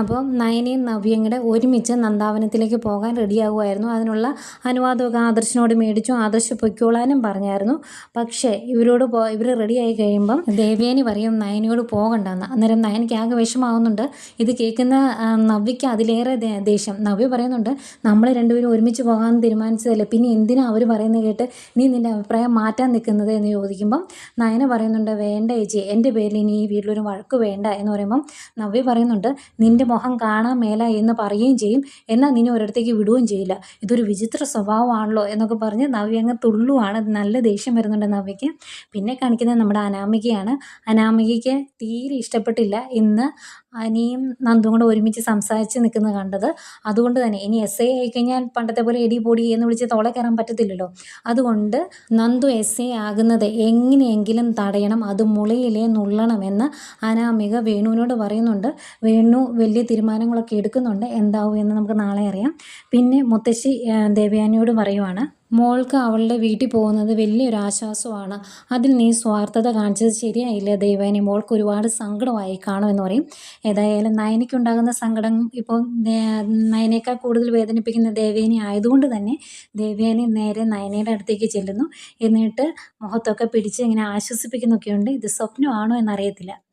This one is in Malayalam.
അപ്പോൾ നയനയും നവ്യയും കൂടെ ഒരുമിച്ച് നന്ദാവനത്തിലേക്ക് പോകാൻ റെഡിയാകുമായിരുന്നു. അതിനുള്ള അനുവാദമൊക്കെ ആദർശിനോട് മേടിച്ചു ആദർശ് പൊയ്ക്കോളാനും പറഞ്ഞായിരുന്നു. പക്ഷേ ഇവരോട് പോ ഇവർ റെഡിയായി കഴിയുമ്പം ദേവേനി പറയും നയനയോട് പോകണ്ടെന്ന്. അന്നേരം നയനയ്ക്ക് ആകെ വിഷമാവുന്നുണ്ട് ഇത് കേൾക്കുന്ന നവ്യയ്ക്ക് അതിലേറെ ദേഷ്യം. നവ്യ പറയുന്നുണ്ട് നമ്മൾ രണ്ടുപേരും ഒരുമിച്ച് പോകാമെന്ന് തീരുമാനിച്ചതല്ലേ. പിന്നെ എന്തിനാ അവർ പറയുന്നത് കേട്ട് നീ നിന്റെ അഭിപ്രായം മാറ്റാൻ നിൽക്കുന്നത്? എന്ന് ചോദിക്കുമ്പം നയന പറയുന്നുണ്ട് വേണ്ട ചേച്ചി എന്റെ പേരിൽ ഇനി ഈ വീട്ടിലൊരു വഴക്ക് വേണ്ട. എന്ന് പറയുമ്പം നവ്യ പറയുന്നുണ്ട് നിന്റെ മുഖം കാണാൻ മേല എന്ന് പറയുകയും ചെയ്യും. എന്നാൽ നിന്നെ ഒരിടത്തേക്ക് വിടുകയും ചെയ്യില്ല. ഇതൊരു വിചിത്ര സ്വഭാവമാണല്ലോ എന്നൊക്കെ പറഞ്ഞ് നവ്യ അങ്ങ് തുള്ളുവാണ്. നല്ല ദേഷ്യം വരുന്നുണ്ട് നവ്യയ്ക്ക്. പിന്നെ കാണിക്കുന്നത് നമ്മുടെ അനാമികയാണ്. അനാമികയ്ക്ക് തീരെ ഇഷ്ടപ്പെട്ടില്ല. ഇന്ന് അനിയും നന്ദും കൂടെ ഒരുമിച്ച് സംസാരിച്ച് നിൽക്കുന്നത് കണ്ടത്. അതുകൊണ്ട് തന്നെ ഇനി എസ് ഐ ആയിക്കഴിഞ്ഞാൽ പണ്ടത്തെ പോലെ എടി പൊടി എന്ന് വിളിച്ച് തോളെ കയറാൻ പറ്റത്തില്ലല്ലോ. അതുകൊണ്ട് നന്ദു എസ് ഐ ആകുന്നത് എങ്ങനെയെങ്കിലും തടയണം. അത് മുളയിലേ നുള്ളണമെന്ന് അനാമിക വേണുവിനോട് പറയുന്നുണ്ട്. വേണു വലിയ തീരുമാനങ്ങളൊക്കെ എടുക്കുന്നുണ്ട്. എന്താവും എന്ന് നമുക്ക് നാളെ അറിയാം. പിന്നെ മുത്തശ്ശി ദേവയാനിയോട് പറയുവാണ് മോൾക്ക് അവളുടെ വീട്ടിൽ പോകുന്നത് വലിയൊരു ആശ്വാസമാണ്. അതിൽ നീ സ്വാർത്ഥത കാണിച്ചത് ശരിയായില്ല ദൈവാനി മോൾക്ക് ഒരുപാട് സങ്കടമായി കാണുമെന്ന് പറയും. ഏതായാലും നയനയ്ക്കുണ്ടാകുന്ന സങ്കടം ഇപ്പോൾ നയനേക്കാൾ കൂടുതൽ വേദനിപ്പിക്കുന്ന ദേവേനി ആയതുകൊണ്ട് തന്നെ ദേവേനി നേരെ നയനയുടെ അടുത്തേക്ക് ചെല്ലുന്നു. എന്നിട്ട് മുഖത്തൊക്കെ പിടിച്ച് ഇങ്ങനെ ആശ്വസിപ്പിക്കുന്നൊക്കെയുണ്ട്. ഇത് സ്വപ്നമാണോ എന്നറിയത്തില്ല.